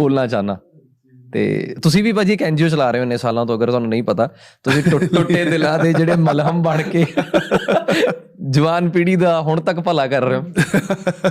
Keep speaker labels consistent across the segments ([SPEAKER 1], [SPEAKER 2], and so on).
[SPEAKER 1] ਬੋਲਣਾ ਚਾਹਨਾ ਤੇ ਤੁਸੀਂ ਵੀ ਭਾਜੀ ਇੱਕ ਐਨਜੀਓ ਚਲਾ ਰਹੇ ਹੋ ਇੰਨੇ ਸਾਲਾਂ ਤੋਂ ਅਗਰ ਤੁਹਾਨੂੰ ਨਹੀਂ ਪਤਾ ਤੁਸੀਂ ਟੁੱਟੇ ਦਿਲਾਂ ਦੇ ਜਿਹੜੇ ਮਲਹਮ ਬਣ ਕੇ ਜਵਾਨ ਪੀੜ੍ਹੀ ਦਾ ਹੁਣ ਤੱਕ ਭਲਾ ਕਰ ਰਹੇ ਹੋ।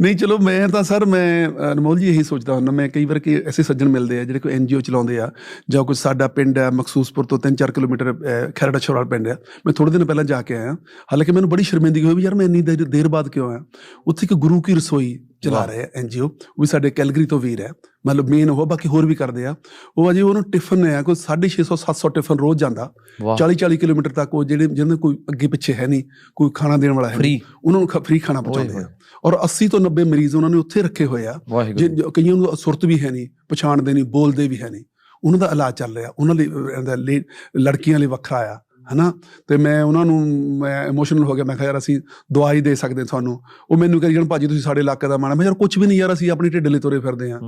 [SPEAKER 2] ਨਹੀਂ ਚਲੋ ਮੈਂ ਤਾਂ ਸਰ ਮੈਂ ਅਨਮੋਲ ਜੀ ਇਹੀ ਸੋਚਦਾ ਹੁੰਦਾ ਮੈਂ ਕਈ ਵਾਰ ਕਿ ਐਸੇ ਸੱਜਣ ਮਿਲਦੇ ਆ ਜਿਹੜੇ ਕੋਈ ਐਨਜੀਓ ਚਲਾਉਂਦੇ ਆ ਜਾਂ ਕੋਈ ਸਾਡਾ ਪਿੰਡ ਹੈ ਮਕਸੂਸਪੁਰ ਤੋਂ 3-4 ਕਿਲੋਮੀਟਰ ਅ, ਖਰੜਾ ਛੋੜਾ ਪਿੰਡ ਆ ਮੈਂ ਥੋੜੇ ਦਿਨ ਪਹਿਲਾਂ ਜਾ ਕੇ ਆਇਆ ਹਾਲਾਂਕਿ ਮੈਨੂੰ ਬੜੀ ਸ਼ਰਮਿੰਦਗੀ ਹੋਈ ਵੀ ਯਾਰ ਮੈਂ ਇੰਨੀ ਦੇਰ ਬਾਅਦ ਕਿਉਂ ਆਇਆ? ਉੱਥੇ ਇੱਕ ਗੁਰੂ ਕੀ ਰਸੋਈ ਚਲਾ ਰਹੇ ਐਨਜੀਓ ਉਹ ਵੀ ਸਾਡੇ ਕੈਲਗਰੀ ਤੋਂ ਵੀਰ ਹੈ। ਮਤਲਬ ਮੇਨ ਉਹ ਬਾਕੀ ਹੋਰ ਵੀ ਕਰਦੇ ਆ। ਉਹ ਅਜੇ ਉਹਨੂੰ ਟਿਫਨ ਹੈ ਕੋਈ 650 700 ਟਿਫਨ ਰੋਜ਼ ਜਾਂਦਾ।
[SPEAKER 1] ਵਾਹ।
[SPEAKER 2] 40 40 ਕਿਲੋਮੀਟਰ ਤੱਕ ਉਹ ਜਿਹੜੇ ਜਿਹਨਾਂ ਕੋਈ ਅੱਗੇ ਪਿੱਛੇ ਹੈ ਨਹੀਂ ਕੋਈ ਖਾਣਾ ਦੇਣ ਵਾਲਾ ਹੈ ਨਹੀਂ,
[SPEAKER 1] Free।
[SPEAKER 2] ਉਹਨਾਂ ਨੂੰ ਫ੍ਰੀ ਖਾਣਾ ਪਹੁੰਚਾਉਂਦੇ ਆ। ਔਰ 80 ਤੋਂ 90 ਮਰੀਜ਼ ਉਹਨਾਂ ਨੇ ਉੱਥੇ ਰੱਖੇ ਹੋਏ ਆ। ਜੇ ਕਈਆਂ ਨੂੰ ਸੁਰਤ ਵੀ ਹੈ ਨਹੀਂ ਪਛਾਣਦੇ ਨਹੀਂ ਬੋਲਦੇ ਵੀ ਹੈ ਨਹੀਂ। ਉਹਨਾਂ ਦਾ ਇਲਾਜ ਚੱਲ ਰਿਹਾ। ਉਹਨਾਂ ਲਈ ਅਹ, ਇਹਦਾ ਲਈ- ਲੜਕੀਆਂ ਲਈ ਵੱਖਰਾ ਆ। ਹਨਾ? ਤੇ ਮੈਂ ਉਹਨਾਂ ਨੂੰ ਮੈਂ ਇਮੋਸ਼ਨਲ ਹੋ ਗਿਆ ਮੈਂ ਕਿਹਾ ਯਾਰ ਅਸੀਂ ਦਵਾਈ ਦੇ ਸਕਦੇ ਤੁਹਾਨੂੰ। ਉਹ ਮੈਨੂੰ ਕਹੀ ਜਾਣ ਭਾਜੀ ਤੁਸੀਂ ਸਾਡੇ ਇਲਾਕੇ ਦਾ ਮਾਣਾ ਮੈਂ ਯਾਰ ਕੁਝ ਵੀ ਨਹੀਂ ਯਾਰ ਅਸੀਂ ਆਪਣੀ ਢਿੱਡ ਲਈ ਤੁਰੇ ਫਿਰਦੇ ਆ।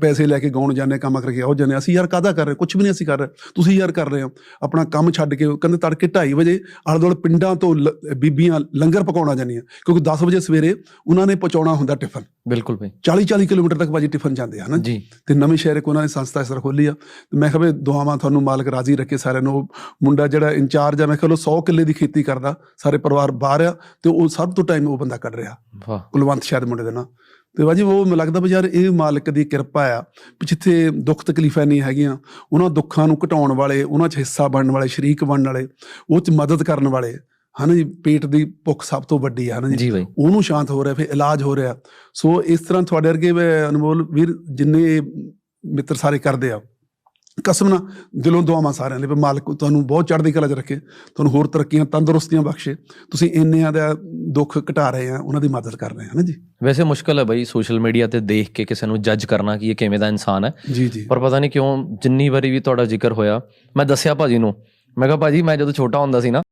[SPEAKER 2] ਪੈਸੇ ਲੈ ਕੇ ਗਾਉਣ ਜਾਂਦੇ ਕੰਮ ਕਰਕੇ ਆਉ ਜਾਂਦੇ ਅਸੀਂ ਯਾਰ ਕਾਹਦਾ ਕਰ ਰਹੇ? ਕੁਝ ਵੀ ਨਹੀਂ ਅਸੀਂ ਕਰ ਰਹੇ। ਤੁਸੀਂ ਯਾਰ ਕਰ ਰਹੇ ਹੋ। ਆਪਣਾ ਕੰਮ ਛੱਡ ਕੇ ਕਹਿੰਦੇ ਤੜਕੇ 2:30 ਵਜੇ ਆਲੇ ਦੁਆਲੇ ਪਿੰਡਾਂ ਤੋਂ ਬੀਬੀਆਂ ਲੰਗਰ ਪਕਾਉਣਾ ਜਾਂਦੀਆਂ। ਕਿਉਂਕਿ 10 ਵਜੇ ਸਵੇਰੇ ਉਹਨਾਂ ਨੇ ਪਹੁੰਚਾਉਣਾ ਹੁੰਦਾ ਟਿਫਨ।
[SPEAKER 1] ਬਿਲਕੁਲ ਭਾਈ।
[SPEAKER 2] 40 40 ਕਿਲੋਮੀਟਰ ਤੱਕ ਭਾਜੀ ਟਿਫਨ ਜਾਂਦੇ ਹਨ?
[SPEAKER 1] ਜੀ।
[SPEAKER 2] ਤੇ ਨਵੇਂ ਸ਼ਹਿਰ ਇੱਕ ਉਹਨਾਂ ਨੇ ਸੰਸਥਾ ਇਸ ਤਰ੍ਹਾਂ ਖੋਲੀ ਆ। ਤੇ ਮੈਂ ਕਿਹਾ ਦੁਆਵਾਂ ਤੁਹਾਨੂੰ ਮਾਲਕ ਰਾਜ਼ੀ ਰੱਖੇ ਸਾਰਿਆਂ ਨੂੰ। ਮੁੰਡਾ ਜਿਹੜਾ ਇੰਚਾਰਜ ਆ ਮੈਂ ਕਿਹਾ ਲੋ 100 ਕਿੱਲੇ ਦੀ ਖੇਤੀ ਕਰਦਾ ਸਾਰੇ ਪਰਿਵਾਰ ਬਾਹਰ ਆ ਤੇ ਉਹ ਸਭ ਤੋਂ ਟਾਈਮ ਉਹ ਬੰਦਾ ਕੱਢ ਰਿਹਾ।
[SPEAKER 1] ਵਾਹ।
[SPEAKER 2] ਕੁਲਵੰਤ ਸ਼ਾਇਦ ਮੁੰਡੇ ਦਾ ਨਾਂ। ਤੇ ਬਾਜੀ ਉਹ ਮੈਨੂੰ ਲੱਗਦਾ ਵੀ ਯਾਰ ਇਹ ਮਾਲਕ ਦੀ ਕਿਰਪਾ ਆ ਵੀ ਜਿੱਥੇ ਦੁੱਖ ਤਕਲੀਫਾਂ ਨਹੀਂ ਹੈਗੀਆਂ ਉਹਨਾਂ ਦੁੱਖਾਂ ਨੂੰ ਘਟਾਉਣ ਵਾਲੇ ਉਹਨਾਂ 'ਚ ਹਿੱਸਾ ਬਣਨ ਵਾਲੇ ਸ਼ਰੀਕ ਬਣਨ ਵਾਲੇ ਉਹ 'ਚ ਮਦਦ ਕਰਨ ਵਾਲੇ ਹਨਾ ਜੀ ਪੇਟ ਦੀ ਭੁੱਖ ਸਭ ਤੋਂ ਵੱਡੀ ਆ ਹਨਾ ਜੀ। ਉਹਨੂੰ ਸ਼ਾਂਤ ਹੋ ਰਿਹਾ ਫਿਰ ਇਲਾਜ ਹੋ ਰਿਹਾ। ਸੋ ਇਸ ਤਰ੍ਹਾਂ ਤੁਹਾਡੇ ਵਰਗੇ ਵੀ ਅਨਮੋਲ ਵੀਰ ਜਿੰਨੇ ਮਿੱਤਰ ਸਾਰੇ ਕਰਦੇ ਆ ਕਸਮ ਨਾਲ ਦਿਲੋਂ ਦੁਆਵਾਂ ਸਾਰਿਆਂ ਲਈ ਵੀ ਮਾਲਕ ਤੁਹਾਨੂੰ ਬਹੁਤ ਚੜ੍ਹਦੀ ਕਲਾ 'ਚ ਰੱਖੇ ਤੁਹਾਨੂੰ ਹੋਰ ਤਰੱਕੀਆਂ ਤੰਦਰੁਸਤੀਆਂ ਬਖਸ਼ੇ ਤੁਸੀਂ ਇੰਨਿਆਂ ਦਾ ਦੁੱਖ ਘਟਾ ਰਹੇ ਆ ਉਹਨਾਂ ਦੀ ਮਦਦ ਕਰ ਰਹੇ ਆ ਨਾ ਜੀ।
[SPEAKER 1] ਵੈਸੇ ਮੁਸ਼ਕਲ ਹੈ ਭਾਈ ਸੋਸ਼ਲ ਮੀਡੀਆ ਤੇ ਦੇਖ ਕੇ ਕਿਸੇ ਨੂੰ ਜੱਜ ਕਰਨਾ ਕਿ ਇਹ ਕਿਵੇਂ ਦਾ ਇਨਸਾਨ ਹੈ।
[SPEAKER 2] ਜੀ ਜੀ।
[SPEAKER 1] ਪਰ ਪਤਾ ਨਹੀਂ ਕਿਉਂ ਜਿੰਨੀ ਵਾਰੀ ਵੀ ਤੁਹਾਡਾ ਜ਼ਿਕਰ ਹੋਇਆ ਮੈਂ ਦੱਸਿਆ ਭਾਜੀ ਨੂੰ ਮੈਂ ਕਿਹਾ ਭਾਜੀ ਮੈਂ ਜਦੋਂ ਛੋਟਾ ਹੁੰਦਾ ਸੀ ਨਾ